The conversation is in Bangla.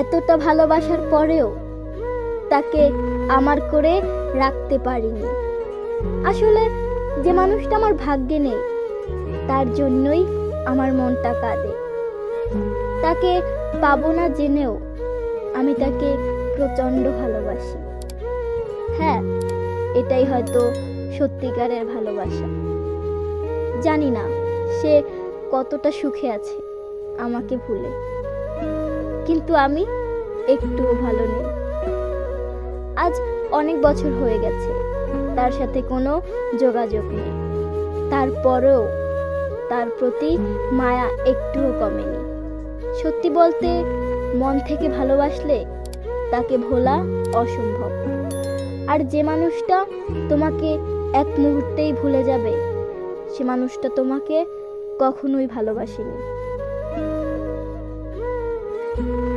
এতটা ভালোবাসার পরেও তাকে আমার করে রাখতে পারিনি। আসলে যে মানুষটা আমার ভাগ্যে নেই, তার জন্যই আমার মনটা কাঁদে। তাকে পাবো না জেনেও আমি তাকে প্রচণ্ড ভালোবাসি। হ্যাঁ এটাই হয়তো সত্যিকারের ভালোবাসা। জানি না সে কতটা সুখে আছে, আমাকে ভুলে। কিন্তু আমি একটুও ভালো নেই। আজ অনেক বছর হয়ে গেছে, তার সাথে কোনো যোগাযোগ নেই। তারপরেও তার প্রতি মায়া একটুও কমেনি। সত্যি বলতে, মন থেকে ভালোবাসলে তাকে ভোলা অসম্ভব। আর যে মানুষটা তোমাকে এক মুহূর্তেই ভুলে যাবে, সে মানুষটা তোমাকে কখনোই ভালোবাসেনি। Thank you.